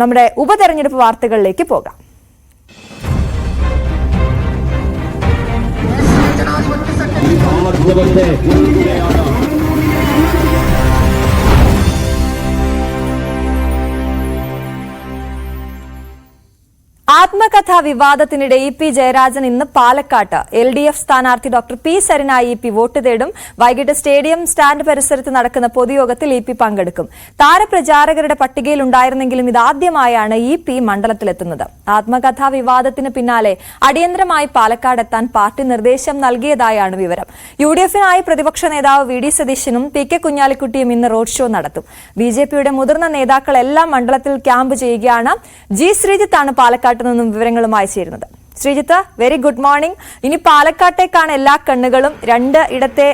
നമ്മുടെ ഉപതെരഞ്ഞെടുപ്പ് വാർത്തകളിലേക്ക് പോകാം. ആത്മകഥാ വിവാദത്തിനിടെ ഇ പി ജയരാജൻ ഇന്ന് പാലക്കാട്ട്. എൽ ഡി എഫ് സ്ഥാനാർത്ഥി ഡോക്ടർ പി സരിനായി ഇ പി വോട്ട് തേടും. വൈകിട്ട് സ്റ്റേഡിയം സ്റ്റാൻഡ് പരിസരത്ത് നടക്കുന്ന പൊതുയോഗത്തിൽ ഇ പി പങ്കെടുക്കും. താരപ്രചാരകരുടെ പട്ടികയിൽ ഉണ്ടായിരുന്നെങ്കിലും ഇതാദ്യമായാണ് ഇ പി മണ്ഡലത്തിലെത്തുന്നത്. ആത്മകഥാ വിവാദത്തിന് പിന്നാലെ അടിയന്തരമായി പാലക്കാട് എത്താൻ പാർട്ടി നിർദ്ദേശം നൽകിയതായാണ് വിവരം. യു ഡി എഫിനായി പ്രതിപക്ഷ നേതാവ് വി ഡി സതീശനും പി കെ കുഞ്ഞാലിക്കുട്ടിയും ഇന്ന് റോഡ് ഷോ നടത്തും. ബി ജെ പിയുടെ മുതിർന്ന നേതാക്കളെല്ലാം മണ്ഡലത്തിൽ ക്യാമ്പ് ചെയ്യുകയാണ്. ജി ശ്രീജിത്താണ് പാലക്കാട്ട് വിവരങ്ങളുമായി ചേരുന്നത്. ശ്രീജിത്ത് വെരി ഗുഡ് മോർണിംഗ് ഇനി പാലക്കാട്ടേക്കാണ് എല്ലാ കണ്ണുകളും. രണ്ട് ഇടത്തെ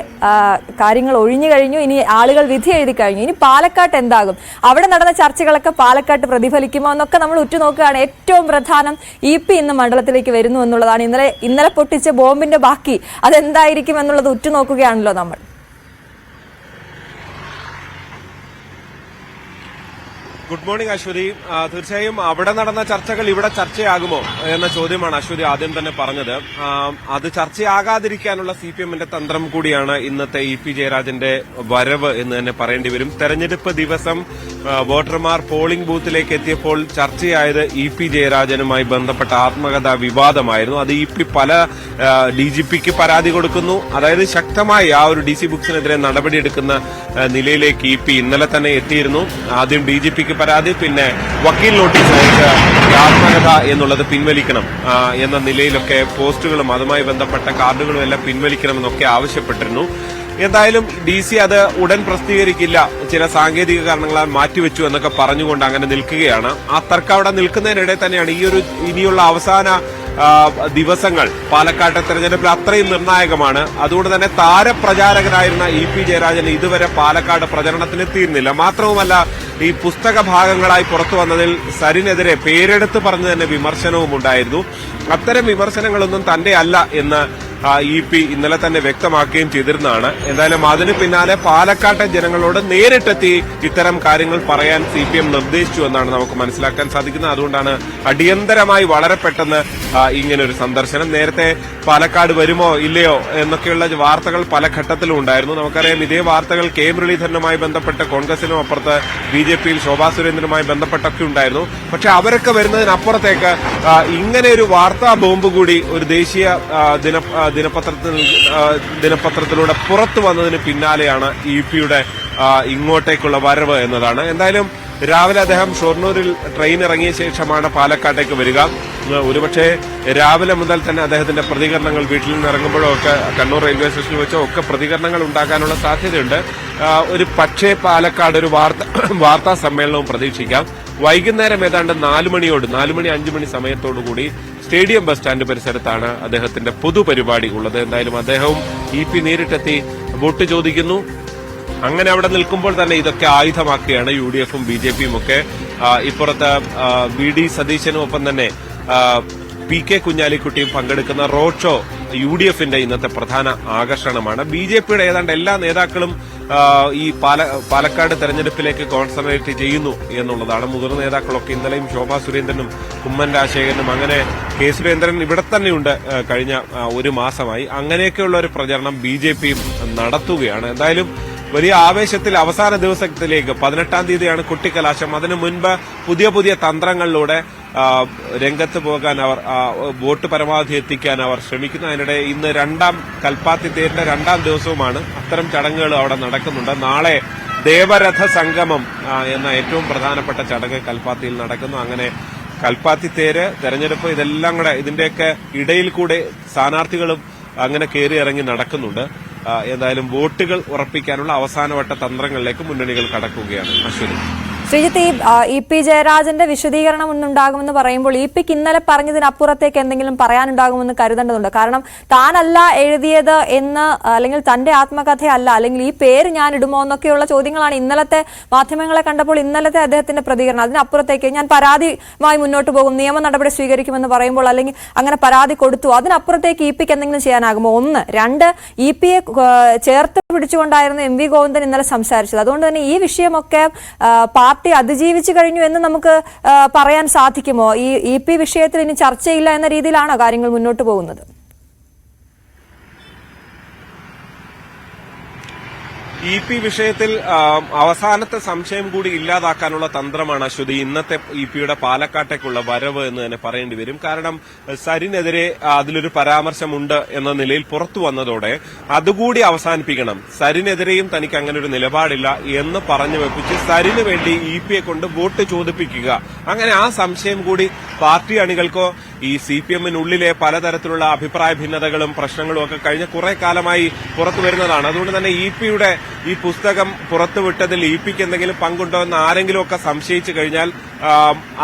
കാര്യങ്ങൾ ഒഴിഞ്ഞു കഴിഞ്ഞു. ഇനി ആളുകൾ വിധി എഴുതി കഴിഞ്ഞു. ഇനി പാലക്കാട്ട് എന്താകും? അവിടെ നടന്ന ചർച്ചകളൊക്കെ പാലക്കാട്ട് പ്രതിഫലിക്കുമോ എന്നൊക്കെ നമ്മൾ ഉറ്റുനോക്കുകയാണ്. ഏറ്റവും പ്രധാനം ഇ പി ഇന്ന് മണ്ഡലത്തിലേക്ക് വരുന്നു എന്നുള്ളതാണ്. ഇന്നലെ ഇന്നലെ പൊട്ടിച്ച ബോംബിന്റെ ബാക്കി അതെന്തായിരിക്കും എന്നുള്ളത് ഉറ്റുനോക്കുകയാണല്ലോ നമ്മൾ. Good morning Aswathi. തീർച്ചയായും അവിടെ നടന്ന ചർച്ചകൾ ഇവിടെ ചർച്ചയാകുമോ എന്ന ചോദ്യമാണ് അശ്വതി ആദ്യം തന്നെ പറഞ്ഞത്. അത് ചർച്ചയാകാതിരിക്കാനുള്ള സി പി എമ്മിന്റെ തന്ത്രം കൂടിയാണ് ഇന്നത്തെ ഇ പി ജയരാജന്റെ വരവ് എന്ന് തന്നെ പറയേണ്ടി വരും. തെരഞ്ഞെടുപ്പ് ദിവസം വോട്ടർമാർ പോളിംഗ് ബൂത്തിലേക്ക് എത്തിയപ്പോൾ ചർച്ചയായത് ഇ പി ജയരാജനുമായി ബന്ധപ്പെട്ട ആത്മകഥാ വിവാദമായിരുന്നു. അത് ഇ പി പല ഡി ജി പിക്ക് പരാതി കൊടുക്കുന്നു. അതായത് ശക്തമായി ആ ഒരു ഡി സി ബുക്സിനെതിരെ നടപടിയെടുക്കുന്ന നിലയിലേക്ക് ഇ പി ഇന്നലെ തന്നെ എത്തിയിരുന്നു. ആദ്യം ഡി ജി പിക്ക് പരാതി പിന്നെ വക്കീൽ നോട്ടീസ് അയച്ച ആത്മകഥ എന്നുള്ളത് പിൻവലിക്കണം എന്ന നിലയിലൊക്കെ പോസ്റ്റുകളും അതുമായി ബന്ധപ്പെട്ട കാർഡുകളും എല്ലാം പിൻവലിക്കണമെന്നൊക്കെ ആവശ്യപ്പെട്ടിരുന്നു. എന്തായാലും ഡി സി അത് ഉടൻ പ്രസിദ്ധീകരിക്കില്ല. ചില സാങ്കേതിക കാരണങ്ങളാൽ മാറ്റിവെച്ചു എന്നൊക്കെ പറഞ്ഞുകൊണ്ട് അങ്ങനെ നിൽക്കുകയാണ്. ആ തർക്കം അവിടെ നിൽക്കുന്നതിനിടെ തന്നെയാണ് ഈ ഒരു ഇനിയുള്ള അവസാന ദിവസങ്ങൾ പാലക്കാട്ടെ തെരഞ്ഞെടുപ്പിൽ അത്രയും നിർണായകമാണ്. അതുകൊണ്ട് തന്നെ താരപ്രചാരകനായിരുന്ന ഇ പി ജയരാജൻ ഇതുവരെ പാലക്കാട് പ്രചരണത്തിന് എത്തിയിരുന്നില്ല മാത്രവുമല്ല ഈ പുസ്തക ഭാഗങ്ങളായി പുറത്തു വന്നതിൽ സരിനെതിരെ പേരെടുത്ത് പറഞ്ഞു തന്നെ വിമർശനവും ഉണ്ടായിരുന്നു അത്തരം വിമർശനങ്ങളൊന്നും തന്റെ അല്ല എന്ന് ഇ പി ഇന്നലെ തന്നെ വ്യക്തമാക്കുകയും ചെയ്തിരുന്നതാണ്. എന്തായാലും അതിന് പിന്നാലെ പാലക്കാട്ടെ ജനങ്ങളോട് നേരിട്ടെത്തി ഇത്തരം കാര്യങ്ങൾ പറയാൻ സി പി എം നിർദ്ദേശിച്ചു എന്നാണ് നമുക്ക് മനസ്സിലാക്കാൻ സാധിക്കുന്നത്. അതുകൊണ്ടാണ് അടിയന്തരമായി വളരെ പെട്ടെന്ന് ഇങ്ങനെ ഇങ്ങനൊരു സന്ദർശനം. നേരത്തെ പാലക്കാട് വരുമോ ഇല്ലയോ എന്നൊക്കെയുള്ള വാർത്തകൾ പല ഘട്ടത്തിലും ഉണ്ടായിരുന്നു. നമുക്കറിയാം ഇതേ വാർത്തകൾ കെ മുരളീധരനുമായി ബന്ധപ്പെട്ട് കോൺഗ്രസിനും അപ്പുറത്ത് ബി ജെ പിയിൽ ശോഭാ സുരേന്ദ്രനുമായി ബന്ധപ്പെട്ടൊക്കെ ഉണ്ടായിരുന്നു. പക്ഷെ അവരൊക്കെ വരുന്നതിനപ്പുറത്തേക്ക് ഇങ്ങനെ ഒരു വാർത്താ ബോംബ് കൂടി ഒരു ദേശീയ ദിന ദിനപത്രത്തിൽ ദിനപത്രത്തിലൂടെ പുറത്തു വന്നതിന് പിന്നാലെയാണ് ഇ പിയുടെ ഇങ്ങോട്ടേക്കുള്ള വരവ് എന്നതാണ്. എന്തായാലും രാവിലെ അദ്ദേഹം ഷൊർണൂരിൽ ട്രെയിൻ ഇറങ്ങിയ ശേഷമാണ് പാലക്കാട്ടേക്ക് വരിക. ഒരുപക്ഷെ രാവിലെ മുതൽ തന്നെ അദ്ദേഹത്തിന്റെ പ്രതികരണങ്ങൾ വീട്ടിൽ നിന്ന് ഇറങ്ങുമ്പോഴോ ഒക്കെ കണ്ണൂർ റെയിൽവേ സ്റ്റേഷനിൽ വെച്ചോ ഒക്കെ പ്രതികരണങ്ങൾ ഉണ്ടാകാനുള്ള സാധ്യതയുണ്ട്. ഒരു പക്ഷേ പാലക്കാട് ഒരു വാർത്താ വാർത്താ സമ്മേളനവും പ്രതീക്ഷിക്കാം. വൈകുന്നേരം ഏതാണ്ട് നാലു മണിയോട് നാലു മണി അഞ്ചു മണി സമയത്തോടു കൂടി സ്റ്റേഡിയം ബസ് സ്റ്റാൻഡ് പരിസരത്താണ് അദ്ദേഹത്തിന്റെ പൊതുപരിപാടി ഉള്ളത്. എന്തായാലും അദ്ദേഹവും ഇ പി നേരിട്ടെത്തി വോട്ട് ചോദിക്കുന്നു. അങ്ങനെ അവിടെ നിൽക്കുമ്പോൾ തന്നെ ഇതൊക്കെ ആയുധമാക്കുകയാണ് യു ഡി എഫും ബി ജെ പിയും ഒക്കെ. ഇപ്പുറത്തെ വി ഡി സതീശനും ഒപ്പം തന്നെ പി കെ കുഞ്ഞാലിക്കുട്ടിയും പങ്കെടുക്കുന്ന റോഡ് ഷോ യു ഡി എഫിന്റെ ഇന്നത്തെ പ്രധാന ആകർഷണമാണ്. ബി ജെ പിയുടെ ഏതാണ്ട് എല്ലാ നേതാക്കളും ഈ പാല പാലക്കാട് തെരഞ്ഞെടുപ്പിലേക്ക് കോൺസെൻട്രേറ്റ് ചെയ്യുന്നു എന്നുള്ളതാണ്. മുതിർന്ന നേതാക്കളൊക്കെ ഇന്നലെയും ശോഭാ സുരേന്ദ്രനും കുമ്മൻ രാജശേഖരനും അങ്ങനെ കെ സുരേന്ദ്രൻ ഇവിടെ തന്നെയുണ്ട് കഴിഞ്ഞ ഒരു മാസമായി. അങ്ങനെയൊക്കെയുള്ള ഒരു പ്രചരണം ബി നടത്തുകയാണ്. എന്തായാലും വലിയ ആവേശത്തിൽ അവസാന ദിവസത്തിലേക്ക് പതിനെട്ടാം തീയതിയാണ് കുട്ടിക്കലാശം. അതിനു മുൻപ് പുതിയ പുതിയ തന്ത്രങ്ങളിലൂടെ രംഗത്ത് പോകാൻ അവർ വോട്ട് പരമാവധി എത്തിക്കാൻ അവർ ശ്രമിക്കുന്നു. അതിനിടെ ഇന്ന് രണ്ടാം കൽപ്പാത്തി തേരിന്റെ രണ്ടാം ദിവസവുമാണ് അത്തരം ചടങ്ങുകൾ അവിടെ നടക്കുന്നുണ്ട്. നാളെ ദേവരഥ സംഗമം എന്ന ഏറ്റവും പ്രധാനപ്പെട്ട ചടങ്ങ് കൽപ്പാത്തിയിൽ നടക്കുന്നു. അങ്ങനെ കൽപ്പാത്തി തേര് തെരഞ്ഞെടുപ്പ് ഇതെല്ലാം കൂടെ ഇതിന്റെയൊക്കെ ഇടയിൽ കൂടെ സ്ഥാനാർത്ഥികളും അങ്ങനെ കയറി ഇറങ്ങി നടക്കുന്നുണ്ട്. ആ, എന്തായാലും വോട്ടുകൾ ഉറപ്പിക്കാനുള്ള അവസാനവട്ട തന്ത്രങ്ങളിലേക്ക് മുന്നണികൾ കടക്കുകയാണ്. അശ്വതി ശ്രീജിത്ത് ഇ പി ജയരാജന്റെ വിശദീകരണം ഒന്നുണ്ടാകുമെന്ന് പറയുമ്പോൾ ഇ പിക്ക് ഇന്നലെ പറഞ്ഞതിനപ്പുറത്തേക്ക് എന്തെങ്കിലും പറയാനുണ്ടാകുമെന്ന് കരുതേണ്ടതുണ്ട്. കാരണം താനല്ല എഴുതിയത് എന്ന് അല്ലെങ്കിൽ തന്റെ ആത്മകഥയല്ല അല്ലെങ്കിൽ ഈ പേര് ഞാൻ ഇടുമോ എന്നൊക്കെയുള്ള ചോദ്യങ്ങളാണ് ഇന്നലത്തെ മാധ്യമങ്ങളെ കണ്ടപ്പോൾ ഇന്നലത്തെ അദ്ദേഹത്തിന്റെ പ്രതികരണം. അതിനപ്പുറത്തേക്ക് ഞാൻ പരാതിയുമായി മുന്നോട്ട് പോകും നിയമ നടപടി സ്വീകരിക്കുമെന്ന് പറയുമ്പോൾ അല്ലെങ്കിൽ അങ്ങനെ പരാതി കൊടുത്തു. അതിനപ്പുറത്തേക്ക് ഇ പിക്ക് എന്തെങ്കിലും ചെയ്യാനാകുമോ? ഒന്ന്. രണ്ട് ഇ പിയെ ചേർത്ത് പിടിച്ചുകൊണ്ടായിരുന്നു എം വി ഗോവിന്ദൻ ഇന്നലെ സംസാരിച്ചത്. അതുകൊണ്ട് തന്നെ ഈ വിഷയമൊക്കെ പാർട്ടി പാർട്ടി അതിജീവിച്ചു കഴിഞ്ഞു എന്ന് നമുക്ക് പറയാൻ സാധിക്കുമോ? ഈ ഇ പി വിഷയത്തിൽ ഇനി ചർച്ചയില്ല എന്ന രീതിയിലാണോ കാര്യങ്ങൾ മുന്നോട്ട് പോകുന്നത്? ഇ പി വിഷയത്തിൽ അവസാനത്തെ സംശയം കൂടി ഇല്ലാതാക്കാനുള്ള തന്ത്രമാണ് അശ്വതി ഇന്നത്തെ ഇ പിയുടെ പാലക്കാട്ടേക്കുള്ള വരവ് എന്ന് തന്നെ പറയേണ്ടി വരും. കാരണം സരിനെതിരെ അതിലൊരു പരാമർശമുണ്ട് എന്ന നിലയിൽ പുറത്തു വന്നതോടെ അതുകൂടി അവസാനിപ്പിക്കണം. സരിനെതിരെയും തനിക്ക് അങ്ങനെ ഒരു നിലപാടില്ല എന്ന് പറഞ്ഞു വെപ്പിച്ച് സരിന് വേണ്ടി ഇ പിയെ കൊണ്ട് വോട്ട് ചോദിപ്പിക്കുക. അങ്ങനെ ആ സംശയം കൂടി പാർട്ടി അണികൾക്കോ ഈ സി പി എമ്മിനുള്ളിലെ പലതരത്തിലുള്ള അഭിപ്രായ ഭിന്നതകളും പ്രശ്നങ്ങളും ഒക്കെ കഴിഞ്ഞ കുറെ കാലമായി പുറത്തു വരുന്നതാണ്. അതുകൊണ്ട് തന്നെ ഇ പിയുടെ ഈ പുസ്തകം പുറത്തുവിട്ടതിൽ ഇ പിക്ക് എന്തെങ്കിലും പങ്കുണ്ടോ എന്ന് ആരെങ്കിലും ഒക്കെ സംശയിച്ചു കഴിഞ്ഞാൽ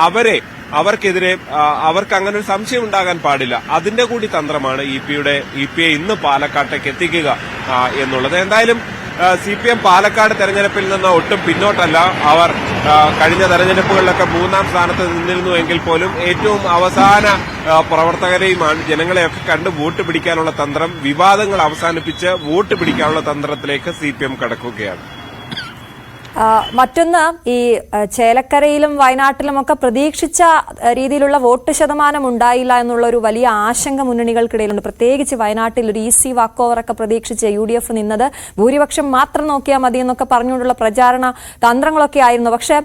അവരെ അവർക്കെതിരെ അവർക്ക് അങ്ങനെ ഒരു സംശയം ഉണ്ടാകാൻ പാടില്ല. അതിന്റെ കൂടി തന്ത്രമാണ് ഇ പിയുടെ ഇ പിയെ ഇന്ന് പാലക്കാട്ടേക്ക് എത്തിക്കുക എന്നുള്ളത്. എന്തായാലും സി പി എം പാലക്കാട് തെരഞ്ഞെടുപ്പിൽ നിന്ന് ഒട്ടും പിന്നോട്ടല്ല. അവർ കഴിഞ്ഞ തെരഞ്ഞെടുപ്പുകളിലൊക്കെ മൂന്നാം സ്ഥാനത്ത് നിന്നിരുന്നു എങ്കിൽ പോലും ഏറ്റവും അവസാന പ്രവർത്തകരെയുമാണ് ജനങ്ങളെയൊക്കെ കണ്ട് വോട്ട് പിടിക്കാനുള്ള തന്ത്രം വിവാദങ്ങൾ അവസാനിപ്പിച്ച് വോട്ട് പിടിക്കാനുള്ള തന്ത്രത്തിലേക്ക് സി കടക്കുകയാണ്. മറ്റൊന്ന് ഈ ചേലക്കരയിലും വയനാട്ടിലുമൊക്കെ പ്രതീക്ഷിച്ച രീതിയിലുള്ള വോട്ട് ശതമാനം ഉണ്ടായില്ല എന്നുള്ള ഒരു വലിയ ആശങ്ക മുന്നണികൾക്കിടയിലുണ്ട്. പ്രത്യേകിച്ച് വയനാട്ടിൽ ഒരു ഈസി വാക്ക് ഓവർ ഒക്കെ പ്രതീക്ഷിച്ച് യു ഡി എഫ് നിന്നത്. ഭൂരിപക്ഷം മാത്രം നോക്കിയാൽ മതി എന്നൊക്കെ പറഞ്ഞുകൊണ്ടുള്ള പ്രചാരണ തന്ത്രങ്ങളൊക്കെ ആയിരുന്നു. പക്ഷേ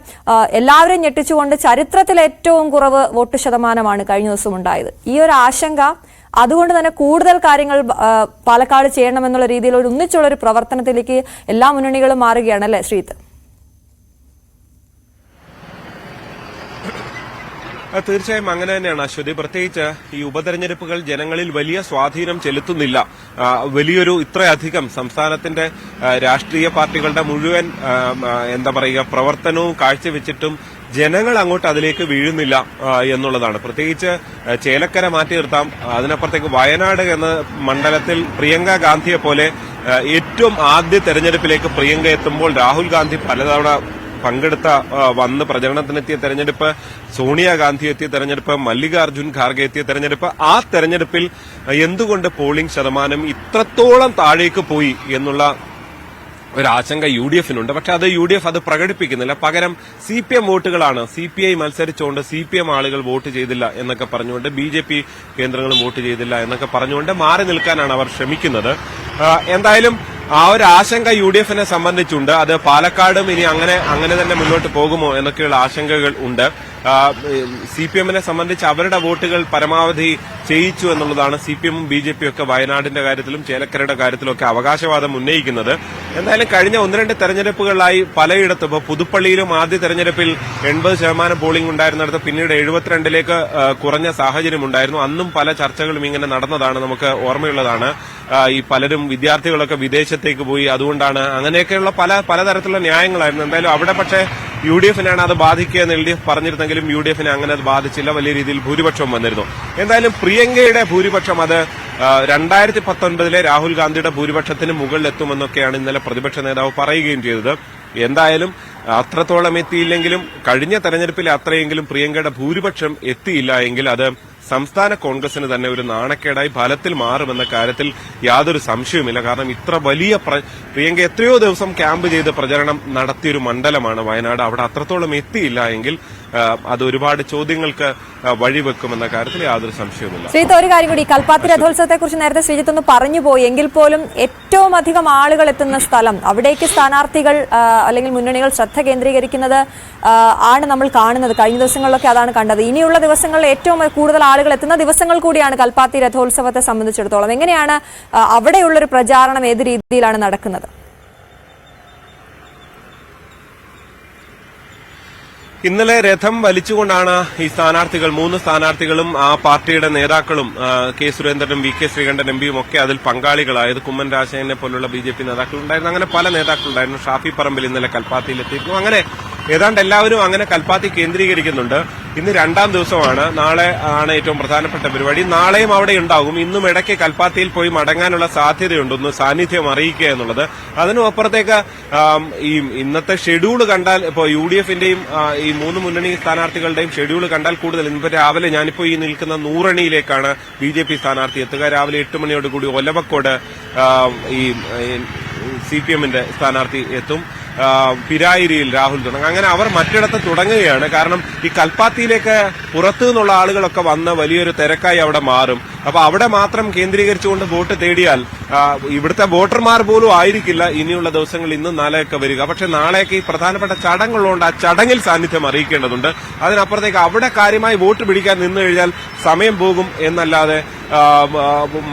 എല്ലാവരും ഞെട്ടിച്ചുകൊണ്ട് ചരിത്രത്തിൽ ഏറ്റവും കുറവ് വോട്ട് ശതമാനമാണ് കഴിഞ്ഞ ദിവസം ഉണ്ടായത്. ഈ ഒരു ആശങ്ക അതുകൊണ്ട് തന്നെ കൂടുതൽ കാര്യങ്ങൾ പാലക്കാട് ചെയ്യണമെന്നുള്ള രീതിയിൽ ഒരു ഒന്നിച്ചുള്ള ഒരു പ്രവർത്തനത്തിലേക്ക് എല്ലാ മുന്നണികളും മാറുകയാണ് അല്ലേ ശ്രീത്ത് ആ, തീർച്ചയായും അങ്ങനെ തന്നെയാണ് അശ്വതി. പ്രത്യേകിച്ച് ഈ ഉപതെരഞ്ഞെടുപ്പുകൾ ജനങ്ങളിൽ വലിയ സ്വാധീനം ചെലുത്തുന്നില്ല. വലിയൊരു ഇത്രയധികം സംസ്ഥാനത്തിന്റെ രാഷ്ട്രീയ പാർട്ടികളുടെ മുഴുവൻ എന്താ പറയുക പ്രവർത്തനവും കാഴ്ചവെച്ചിട്ടും ജനങ്ങൾ അങ്ങോട്ട് അതിലേക്ക് വീഴുന്നില്ല എന്നുള്ളതാണ്. പ്രത്യേകിച്ച് ചേലക്കര മാറ്റി നിർത്താം. അതിനപ്പുറത്തേക്ക് വയനാട് എന്ന മണ്ഡലത്തിൽ പ്രിയങ്ക ഗാന്ധിയെ പോലെ ഏറ്റവും ആദ്യ തെരഞ്ഞെടുപ്പിലേക്ക് പ്രിയങ്ക എത്തുമ്പോൾ രാഹുൽ ഗാന്ധി പലതവണ പങ്കെടുത്ത വന്ന് പ്രചരണത്തിനെത്തിയ തെരഞ്ഞെടുപ്പ് സോണിയാഗാന്ധി എത്തിയ തെരഞ്ഞെടുപ്പ് മല്ലികാർജുൻ ഖാർഗെ എത്തിയ തെരഞ്ഞെടുപ്പ് ആ തെരഞ്ഞെടുപ്പിൽ എന്തുകൊണ്ട് പോളിംഗ് ശതമാനം ഇത്രത്തോളം താഴേക്ക് പോയി എന്നുള്ള ഒരു ആശങ്ക യു ഡി എഫിനുണ്ട് പക്ഷെ അത് യു ഡി എഫ് അത് പ്രകടിപ്പിക്കുന്നില്ല. പകരം സി പി എം വോട്ടുകളാണ്. സി പി ഐ മത്സരിച്ചുകൊണ്ട് സി പി എം ആളുകൾ വോട്ട് ചെയ്തില്ല എന്നൊക്കെ പറഞ്ഞുകൊണ്ട് ബി ജെ പി കേന്ദ്രങ്ങളും വോട്ട് ചെയ്തില്ല എന്നൊക്കെ പറഞ്ഞുകൊണ്ട് മാറി നിൽക്കാനാണ് അവർ ശ്രമിക്കുന്നത്. എന്തായാലും ആ ഒരു ആശങ്ക യു ഡി എഫിനെ സംബന്ധിച്ചുണ്ട്. അത് പാലക്കാടും ഇനി അങ്ങനെ അങ്ങനെ തന്നെ മുന്നോട്ട് പോകുമോ എന്നൊക്കെയുള്ള ആശങ്കകൾ ഉണ്ട്. സി പി എമ്മിനെ സംബന്ധിച്ച് അവരുടെ വോട്ടുകൾ പരമാവധി ചെയ്യിച്ചു എന്നുള്ളതാണ് സി പി എമ്മും ബി ജെ പിയും ഒക്കെ വയനാടിന്റെ കാര്യത്തിലും ചേലക്കരയുടെ കാര്യത്തിലും ഒക്കെ അവകാശവാദം ഉന്നയിക്കുന്നത്. എന്തായാലും കഴിഞ്ഞ ഒന്ന് രണ്ട് തെരഞ്ഞെടുപ്പുകളിലായി പലയിടത്തും ഇപ്പോൾ പുതുപ്പള്ളിയിലും ആദ്യ തെരഞ്ഞെടുപ്പിൽ എൺപത് ശതമാനം പോളിംഗ് ഉണ്ടായിരുന്നിടത്ത് പിന്നീട് എഴുപത്തിരണ്ടിലേക്ക് കുറഞ്ഞ സാഹചര്യമുണ്ടായിരുന്നു അന്നും പല ചർച്ചകളും ഇങ്ങനെ നടന്നതാണ് നമുക്ക് ഓർമ്മയുള്ളതാണ്. ഈ പലരും വിദ്യാർത്ഥികളൊക്കെ വിദേശത്തേക്ക് പോയി അതുകൊണ്ടാണ് അങ്ങനെയൊക്കെയുള്ള പല പലതരത്തിലുള്ള ന്യായങ്ങളായിരുന്നു. എന്തായാലും അവിടെ പക്ഷേ യു ഡി എഫിനാണ് അത് ബാധിക്കുക എന്ന് എൽ ഡി എഫ് പറഞ്ഞിരുന്നെങ്കിലും യു ഡി എഫിനെ അങ്ങനെ അത് ബാധിച്ചില്ല. വലിയ രീതിയിൽ ഭൂരിപക്ഷം വന്നിരുന്നു. എന്തായാലും പ്രിയങ്കയുടെ ഭൂരിപക്ഷം അത് രണ്ടായിരത്തി പത്തൊൻപതിലെ രാഹുൽ ഗാന്ധിയുടെ ഭൂരിപക്ഷത്തിന് മുകളിലെത്തുമെന്നൊക്കെയാണ് ഇന്നലെ പ്രതിപക്ഷ നേതാവ് പറയുകയും ചെയ്തത്. എന്തായാലും അത്രത്തോളം എത്തിയില്ലെങ്കിലും കഴിഞ്ഞ തെരഞ്ഞെടുപ്പിൽ അത്രയെങ്കിലും പ്രിയങ്കയുടെ ഭൂരിപക്ഷം എത്തിയില്ല എങ്കിൽ അത് സംസ്ഥാന കോൺഗ്രസിന് തന്നെ ഒരു നാണക്കേടായി ഫലത്തിൽ മാറുമെന്ന കാര്യത്തിൽ യാതൊരു സംശയവുമില്ല. കാരണം ഇത്ര വലിയ പ്രിയങ്ക എത്രയോ ദിവസം ക്യാമ്പ് ചെയ്ത് പ്രചരണം നടത്തിയൊരു മണ്ഡലമാണ് വയനാട്. അവിടെ അത്രത്തോളം എത്തിയില്ല എങ്കിൽ അത് ഒരുപാട് ചോദ്യങ്ങൾക്ക് വഴിവെക്കുമെന്ന കാര്യത്തിൽ യാതൊരു സംശയവുമില്ല. ശ്രീജിത്ത് ഒരു കാര്യം കൂടി. കൽപ്പാത്തി രഥോത്സവത്തെ കുറിച്ച് നേരത്തെ ശ്രീജിത്ത് ഒന്ന് പറഞ്ഞു പോയി. എങ്കിൽ പോലും ഏറ്റവും അധികം ആളുകൾ എത്തുന്ന സ്ഥലം അവിടേക്ക് സ്ഥാനാർത്ഥികൾ അല്ലെങ്കിൽ മുന്നണികൾ ശ്രദ്ധ കേന്ദ്രീകരിക്കുന്നത് ആണ് നമ്മൾ കാണുന്നത്. കഴിഞ്ഞ ദിവസങ്ങളിലൊക്കെ അതാണ് കണ്ടത്. ഇനിയുള്ള ദിവസങ്ങളിൽ ഏറ്റവും കൂടുതൽ ആളുകൾ എത്തുന്ന ദിവസങ്ങൾ കൂടിയാണ് കൽപ്പാത്തി രഥോത്സവത്തെ സംബന്ധിച്ചിടത്തോളം. എങ്ങനെയാണ് അവിടെയുള്ള അവിടെയുള്ളൊരു പ്രചാരണം ഏത് രീതിയിലാണ് നടക്കുന്നത്? ഇന്നലെ രഥം വലിച്ചുകൊണ്ടാണ് ഈ സ്ഥാനാർത്ഥികൾ മൂന്ന് സ്ഥാനാർത്ഥികളും ആ പാർട്ടിയുടെ നേതാക്കളും കെ സുരേന്ദ്രനും വി കെ ശ്രീകണ്ഠൻ എം പിയും ഒക്കെ അതിൽ പങ്കാളികളായത് കുമ്മൻ രാജശേഖരനെ പോലുള്ള ബി ജെ പി നേതാക്കളുണ്ടായിരുന്നു. അങ്ങനെ പല നേതാക്കളുണ്ടായിരുന്നു. ഷാഫി പറമ്പിൽ ഇന്നലെ കൽപ്പാത്തിയിൽ എത്തിയിരുന്നു അങ്ങനെ ഏതാണ്ട് എല്ലാവരും അങ്ങനെ കൽപ്പാത്തി കേന്ദ്രീകരിക്കുന്നുണ്ട്. ഇന്ന് രണ്ടാം ദിവസമാണ്. നാളെ ആണ് ഏറ്റവും പ്രധാനപ്പെട്ട പരിപാടി. നാളെയും അവിടെ ഉണ്ടാകും. ഇന്നും ഇടയ്ക്ക് കൽപ്പാത്തിയിൽ പോയി മടങ്ങാനുള്ള സാധ്യതയുണ്ടെന്ന് സാന്നിധ്യം അറിയിക്കുക എന്നുള്ളത്. അതിനും ഈ ഇന്നത്തെ ഷെഡ്യൂൾ കണ്ടാൽ ഇപ്പോൾ യു ഡി എഫിന്റെയും ഈ മൂന്ന് മുന്നണി സ്ഥാനാർത്ഥികളുടെയും ഷെഡ്യൂൾ കണ്ടാൽ കൂടുതൽ. ഇന്നിപ്പോൾ രാവിലെ ഞാനിപ്പോൾ ഈ നിൽക്കുന്ന നൂറണിയിലേക്കാണ് ബി ജെ പി സ്ഥാനാർത്ഥി എത്തുക. രാവിലെ എട്ട് മണിയോടുകൂടി ഒലവക്കോട് ഈ സി പി എമ്മിന്റെ സ്ഥാനാർത്ഥി എത്തും. പിരായിരിയിൽ രാഹുൽ തുടങ്ങും. അങ്ങനെ അവർ മറ്റിടത്ത് തുടങ്ങുകയാണ്. കാരണം ഈ കൽപ്പാത്തിയിലേക്ക് പുറത്തു നിന്നുള്ള ആളുകളൊക്കെ വന്ന് വലിയൊരു തിരക്കായി അവിടെ മാറും. അപ്പൊ അവിടെ മാത്രം കേന്ദ്രീകരിച്ചുകൊണ്ട് വോട്ട് തേടിയാൽ ഇവിടുത്തെ വോട്ടർമാർ പോലും ആയിരിക്കില്ല ഇനിയുള്ള ദിവസങ്ങൾ ഇന്നും നാളെയൊക്കെ വരിക. പക്ഷെ നാളെയൊക്കെ ഈ പ്രധാനപ്പെട്ട ചടങ്ങുള്ളതുകൊണ്ട് ആ ചടങ്ങിൽ സാന്നിധ്യം അറിയിക്കേണ്ടതുണ്ട്. അതിനപ്പുറത്തേക്ക് അവിടെ കാര്യമായി വോട്ട് പിടിക്കാൻ നിന്നു കഴിഞ്ഞാൽ സമയം പോകും എന്നല്ലാതെ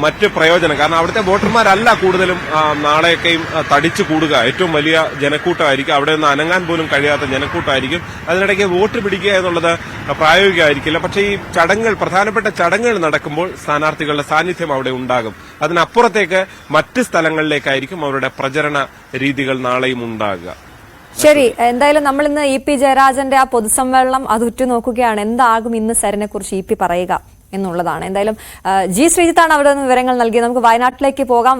മറ്റ് പ്രയോജനം. കാരണം അവിടുത്തെ വോട്ടർമാരല്ല കൂടുതലും നാളെയൊക്കെയും തടിച്ചു കൂടുക. ഏറ്റവും വലിയ ജനക്കൂട്ടമായിരിക്കും. അവിടെ നിന്ന് അനങ്ങാൻ പോലും കഴിയാത്ത ജനക്കൂട്ടമായിരിക്കും. അതിനിടയ്ക്ക് വോട്ട് പിടിക്കുക എന്നുള്ളത് പ്രായോഗികമായിരിക്കില്ല. പക്ഷേ ഈ ചടങ്ങുകൾ പ്രധാനപ്പെട്ട ചടങ്ങുകൾ നടക്കുമ്പോൾ സ്ഥാനാർത്ഥികളുടെ സാന്നിധ്യം അവിടെ ഉണ്ടാകും. അതിനപ്പുറത്തേക്ക് മറ്റ് സ്ഥലങ്ങളിലേക്കായിരിക്കും അവരുടെ പ്രചരണ രീതികൾ നാളെയും ഉണ്ടാകുക. ശരി എന്തായാലും നമ്മൾ ഇന്ന് ഇ പി ജയരാജന്റെ ആ പൊതുസമ്മേളനം അത് ഉറ്റുനോക്കുകയാണ്. എന്താകും ഇന്ന് സരിനെ കുറിച്ച് ഇ പി പറയുക എന്നുള്ളതാണ്. എന്തായാലും ജി ശ്രീജിത്താണ് അവിടെ നിന്ന് വിവരങ്ങൾ നൽകിയത്. നമുക്ക് വയനാട്ടിലേക്ക് പോകാം.